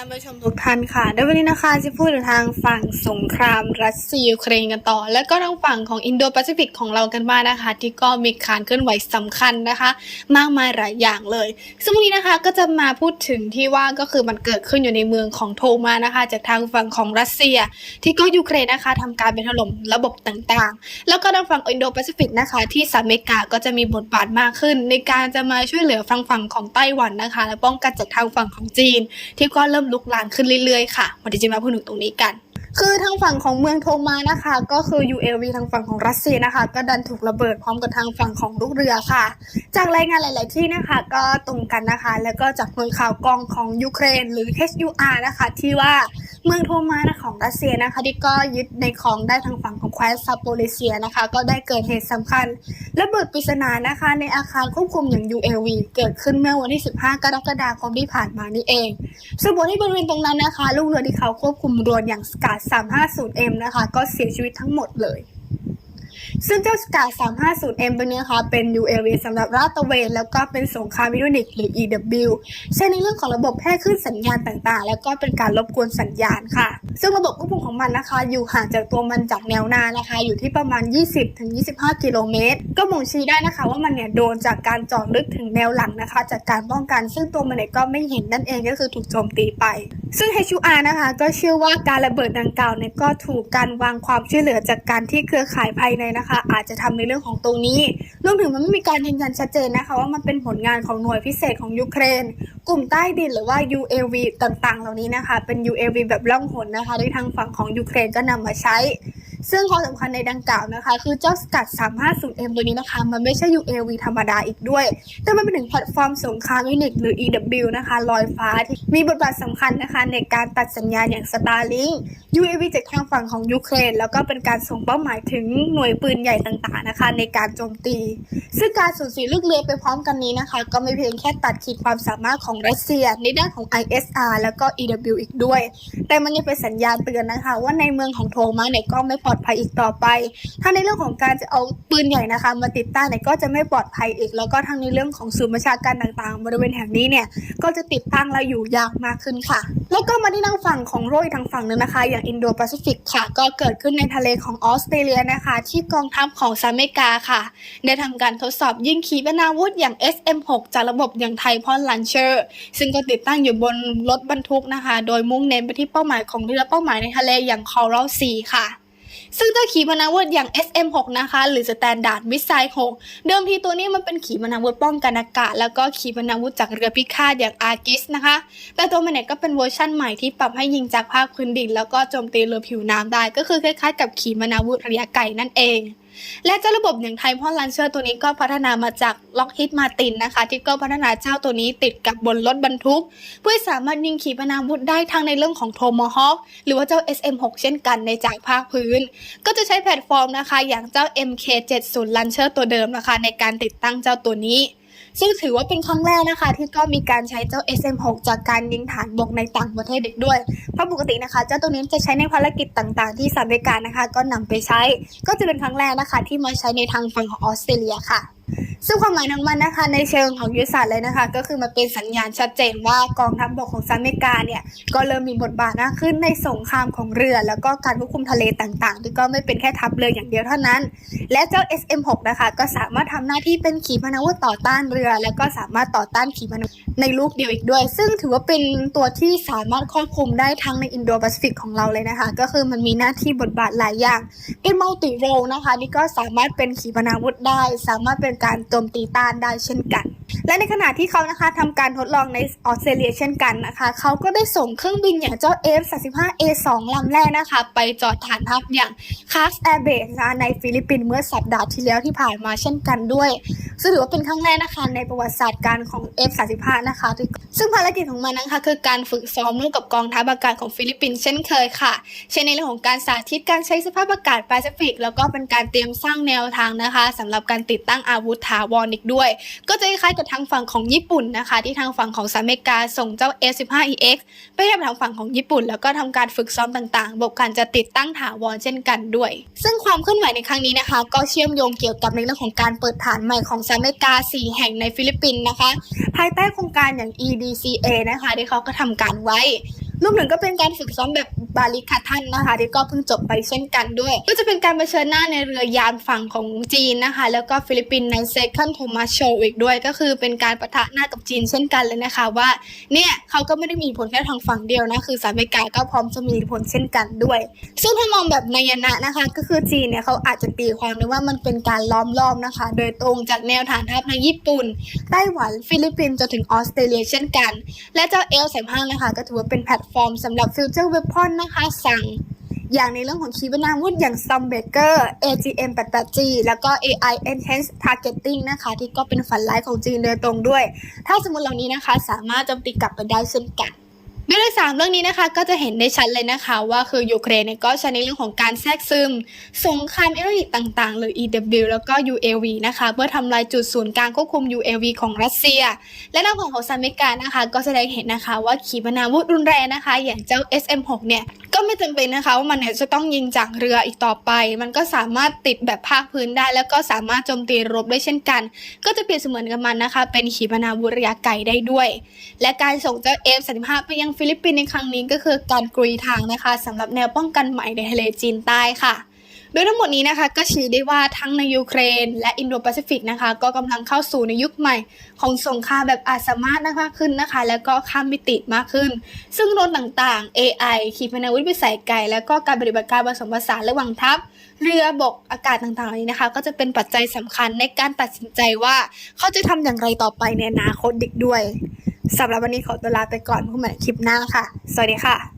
ท่านผู้ชมทุกท่านค่ะในวันนี้นะคะจะพูดถึงทางฝั่งสงครามรัสเซียยูเครนกันต่อ แล้วก็ทางฝั่งของอินโดแปซิฟิกของเรากันบ้างนะคะ ที่ก็มีการเคลื่อนไหวสำคัญนะคะ มากมายหลายอย่างเลย ซึ่งวันนี้นะคะก็จะมาพูดถึงที่ว่าก็คือมันเกิดขึ้นอยู่ในเมืองของโทมานะคะ จากทางฝั่งของรัสเซีย ที่ก็ยูเครนนะคะทำการเป็นถล่มระบบต่างๆ แล้วก็ทางฝั่งอินโดแปซิฟิกนะคะที่สหรัฐอเมริกาก็จะมีบทบาทมากขึ้น ในการจะมาช่วยเหลือฝั่งฝั่งของไต้หวันนะคะ และป้องกันจากทางฝั่งของจีน ที่ก็เริ่มลุกลามขึ้นเรื่อยๆค่ะวันนี้จะมาพูดถึงตรงนี้กัน คือทางฝั่งของเมืองโทมานะคะ ก็คือ UAV ทางฝั่งของรัสเซียนะคะ ก็ดันถูกระเบิดพร้อมกับทางฝั่งของลูกเรือค่ะ จากรายงานหลาย ๆ ที่นะคะ ก็ตรงกันนะคะ แล้วก็จากหน่วยข่าวกองของยูเครน หรือ HUR นะคะ ที่ว่า เมืองโทมานะของรัสเซียนะคะ ที่ก็ยึดในของได้ทางฝั่งของแคว้นซาโปลิเซียนะคะ ก็ได้เกิดเหตุสำคัญระเบิดปริศนานะคะ ในอาคารควบคุมอย่าง UAV เกิดขึ้นเมื่อวันที่ 15 กรกฎาคมที่ผ่านมานี่เองซึ่งบนที่บริเวณตรงนั้นนะคะ ลูกเรือที่เขาควบคุมเรืออย่างสกาด 350M นะคะ ก็เสียชีวิตทั้งหมดเลย ซึ่งเจ้าสกาด 350M ตัวนี้นะคะเป็น UAV สำหรับราดตระเวน แล้วก็เป็นสงครามอิเล็กทรอนิกส์หรือ EW ใช้ในเรื่องของระบบแพร่คลื่นสัญญาณต่างๆ แล้วก็เป็นการรบกวนสัญญาณค่ะ ซึ่งระบบควบคุมของมันนะคะ อยู่ห่างจากตัวมันจากแนวหน้านะคะ อยู่ที่ประมาณ 20-25 กิโลเมตร ก็บ่งชี้ได้นะคะ ว่ามันเนี่ยโดนจากการเจาะลึกถึงแนวหลังนะคะ จากการป้องกัน ซึ่งตัวมันเนี่ยก็ไม่เห็นนั่นเองก็คือถูกโจมตีไป ซึ่ง HUR นะคะก็เชื่อว่าการระเบิดดังกล่าวเนี่ยก็ถูกการวางความช่วยเหลือจากการที่เครือข่ายภายในนะคะ อาจจะทำในเรื่องของตรงนี้รวมถึงมันไม่มีการยืนยันชัดเจนนะคะ ว่ามันเป็นผลงานของหน่วยพิเศษของยูเครน กลุ่มใต้ดินหรือว่า UAV ต่างๆ เหล่านี้นะคะ เป็น UAV แบบล่องหนนะคะที่ทางฝั่งของยูเครนก็นำมาใช้ ซึ่งความสำคัญในดังกล่าวนะคะ คือเจ้าสกัด 350M ตัวนี้นะคะ มันไม่ใช่ UAV ธรรมดาอีกด้วย แต่มันเป็นถึงแพลตฟอร์มสงครามยูนิตหรือ EW นะคะ ลอยฟ้าที่มีบทบาทสำคัญนะคะ ในการตัดสัญญาณอย่าง Starlink UAV จากทางฝั่งของยูเครน แล้วก็เป็นการส่งเป้าหมายถึงหน่วยปืนใหญ่ต่างๆนะคะ ในการโจมตี ซึ่งการสูญเสียลูกเรือไปพร้อมกันนี้นะคะ ก็ไม่เพียงแค่ตัดขีดความสามารถของรัสเซียในด้านของ ISR แล้วก็ EW อีกด้วย แต่มันยังเป็นสัญญาณเตือนนะคะ ว่าในเมืองของโทมาเนี่ยก็ไม่ปลอดภัยอีกต่อไป ถ้าในเรื่องของการจะเอาปืนใหญ่นะคะ มาติดตั้งเนี่ยก็จะไม่ปลอดภัยอีก แล้วก็ทั้งในเรื่องของศูนย์ประชาการต่างๆ บริเวณแห่งนี้เนี่ยก็จะติดตั้งแล้วอยู่ยากมากขึ้นค่ะ แล้วก็มาที่ทางฝั่งของโรยทางฝั่งหนึงนะคะ อย่างอินโดแปซิฟิกค่ะ ก็เกิดขึ้นในทะเลของออสเตรเลียนะคะ ที่กองทัพของสหรัฐอเมริกาค่ะ ได้ทำการทดสอบยิงขีปนาวุธอย่าง SM6 จากระบบอย่างไทพอนลันเชอร์ซึ่งก็ติดตั้งอยู่บนรถบรรทุกนะคะ โดยมุ่งเน้นไปที่เป้าหมายของเรือเป้าหมายในทะเลอย่าง Coral Sea ค่ะ ซึ่งเจ้าขีปนาวุธอย่าง SM6 นะคะ หรือ Standard Missile 6 เดิมทีตัวนี้มันเป็นขีปนาวุธป้องกันอากาศ แล้วก็ขีปนาวุธจากเรือพิฆาตอย่าง Argis นะคะ แต่ตัวมันเนี่ยก็เป็นเวอร์ชั่นใหม่ที่ปรับให้ยิงจากภาคพื้นดิน แล้วก็โจมตีเรือผิวน้ำได้ ก็คือคล้ายๆ กับขีปนาวุธระยะไกลนั่นเอง และเจ้าระบบอย่างไทพอนลันเชอร์ตัวนี้ก็พัฒนามาจากล็อกฮิตมาตินนะคะที่ก็พัฒนาเจ้าตัวนี้ติดกับบนรถบรรทุก เพื่อสามารถยิงขีปนาวุธได้ทั้งในเรื่องของโทมฮอคหรือว่าเจ้า SM6 เช่นกันในจากภาคพื้น ก็จะใช้แพลตฟอร์มนะคะ อย่างเจ้า MK70 ลันเชอร์ตัวเดิมนะคะ ในการติดตั้งเจ้าตัวนี้ ซึ่งถือว่าเป็นครั้งแรกนะคะ ที่ก็มีการใช้เจ้า SM6 จากการยิงฐานบกในต่างประเทศอีกด้วย เพราะปกตินะคะ เจ้าตัวนี้จะใช้ในภารกิจต่างๆ ที่สหรัฐอเมริกานะคะ ก็นำไปใช้ ก็จะเป็นครั้งแรกนะคะ ที่มาใช้ในทางฝั่งของออสเตรเลียค่ะ ซึ่งความหมายของมันนะคะ ในเชิงของยุทธศาสตร์เลยนะคะ ก็คือมันเป็นสัญญาณชัดเจนว่ากองทัพบกของสหรัฐอเมริกาเนี่ยก็เริ่มมีบทบาทมากขึ้นในสงครามของเรือ แล้วก็การควบคุมทะเลต่างๆที่ก็ไม่เป็นแค่ทัพเรืออย่างเดียวเท่านั้น และเจ้า SM6 นะคะ ก็สามารถทำหน้าที่เป็นขีปนาวุธต่อต้านเรือ แล้วก็สามารถต่อต้านขีปนาวุธในลูกเดียวอีกด้วย ซึ่งถือว่าเป็นตัวที่สามารถควบคุมได้ทั้งในอินโดแปซิฟิกของเราเลยนะคะ ก็คือมันมีหน้าที่บทบาทหลายอย่างเป็นมัลติโรนะคะนี่ก็สามารถเป็นขีปนาวุธได้ สามารถเป็นการโจมตีต้านได้เช่นกัน และในขณะที่เขานะคะทำการทดลองในออสเตรเลียเช่นกันนะคะ เขาก็ได้ส่งเครื่องบินอย่างเจ้า F-35A2 ลำแรกนะคะ ไปจอดฐานทัพอย่าง c a s Air Base นะในฟิลิปปินส์เมื่อสัปดาห์ที่แล้วที่ผ่านมาเช่นกันด้วย ซึ่งถือว่าเป็นครั้งแรกนะคะในประวัติศาสตร์การของ F-35 นะคะ ซึ่งภารกิจของมันนะคะคือการฝึกซ้อมร่วมกับกองทัพอากาศของฟิลิปปินส์เช่นเคยค่ะ เช่นในเรื่องของการสาธิตการใช้สภาพอากาศแปซิฟิกแล้วก็เป็นการเตรียมสร้างแนวทางนะคะสำหรับการติดตั้งอาวุธถาวรอีกด้วย ก็จะคล้ายกับทางฝั่งของญี่ปุ่นนะคะ ที่ทางฝั่งของสหรัฐอเมริกาส่งเจ้า F-15EX ไปให้ทางฝั่งของญี่ปุ่น แล้วก็ทำการฝึกซ้อมต่างๆบอการจะติดตั้งถาวรเช่นกันด้วย ซึ่งความเคลื่อนไหวในครั้งนี้นะคะ ก็เชื่อมโยงเกี่ยวกับในเรื่องของการเปิดฐานใหม่ของสหรัฐอเมริกา 4 แห่งในฟิลิปปินส์นะคะ ภายใต้โครงการอย่าง EDCA นะคะที่เขาก็ทำการไว้รวมถึงก็เป็นการฝึกซ้อมแบบ บาลิคาทันนะคะที่ก็เพิ่งจบไปเช่นกันด้วย ก็จะเป็นการเผชิญหน้าในเรือยานฝั่งของจีนนะคะ แล้วก็ฟิลิปปินส์ในเซคันโทมัสโชอีกด้วย ก็คือเป็นการประทะหน้ากับจีนเช่นกันเลยนะคะว่าเนี่ยเขาก็ไม่ได้มีผลแค่ทางฝั่งเดียวนะคือสหรัฐอเมริกาก็พร้อมจะมีอิทธิพลเช่นกันด้วย ซึ่งถ้ามองแบบนัยนะนะคะ ก็คือจีนเนี่ยเขาอาจจะตีความได้ว่ามันเป็นการล้อมรอบนะคะ โดยตรงจากแนวฐานทัพในญี่ปุ่นไต้หวันฟิลิปปินส์จนถึงออสเตรเลียเช่นกัน และเจ้า L35 นะคะ ก็ถือว่าเป็นแพลตฟอร์มสำหรับ Future Weapon นะคะสั่งอย่างในเรื่องของขีปนาวุธอย่างซอมเบเกอร์ AGM 88G แล้วก็ AI Enhanced Targeting นะคะ ที่ก็เป็นฝันร้ายของจีนโดยตรงด้วย ถ้าสมมติเหล่านี้นะคะ สามารถโจมตีกลับไปได้เช่นกัน โดยในสามเรื่องนี้นะคะก็จะเห็นได้ชัดเลยนะคะว่าคือยูเครนเนี่ยก็ใช้ในเรื่องของการแทรกซึม สงครามอิเล็กทรอนิกต่างๆ หรือ EW แล้วก็ UAV นะคะเพื่อทำลายจุดศูนย์กลางควบคุม UAV ของรัสเซีย และทางฝั่งของสหรัฐอเมริกานะคะ ก็แสดงเห็นนะคะว่าขีปนาวุธรุนแรงนะคะ อย่างเจ้า SM6 เนี่ยก็ไม่จำเป็นนะคะว่ามันเนี่ยจะต้องยิงจากเรืออีกต่อไป มันก็สามารถติดแบบภาคพื้นได้ แล้วก็สามารถโจมตีรบได้เช่นกัน ก็จะเปรียบเสมือนกับมันนะคะ เป็นขีปนาวุธระยะไกลได้ด้วย และการส่งเจ้า F35 ไปยังฟิลิปปินส์ในครั้งนี้ก็คือการกรีทางนะคะสำหรับแนวป้องกันใหม่ในทะเลจีนใต้ค่ะ โดยทั้งหมดนี้นะคะก็ชี้ได้ว่าทั้งในยูเครน และอินโดแปซิฟิกนะคะ ก็กำลังเข้าสู่ในยุคใหม่ ของสงครามแบบอาสามารถมากขึ้นนะคะ แล้วก็ข้ามมิติมากขึ้น ซึ่งโดรนต่างๆ AI ขีปนาวุธวิสัยไกลแล้วก็การปฏิบัติการผสมผสานระหว่างทัพเรือบกอากาศต่างๆเหล่านี้นะคะ ก็จะเป็นปัจจัยสำคัญในการตัดสินใจว่าเขาจะทำอย่างไรต่อไปในอนาคตอีกด้วย สำหรับวันนี้ขอตัวลาไปก่อนพบกันใหม่คลิปหน้าค่ะ สวัสดีค่ะ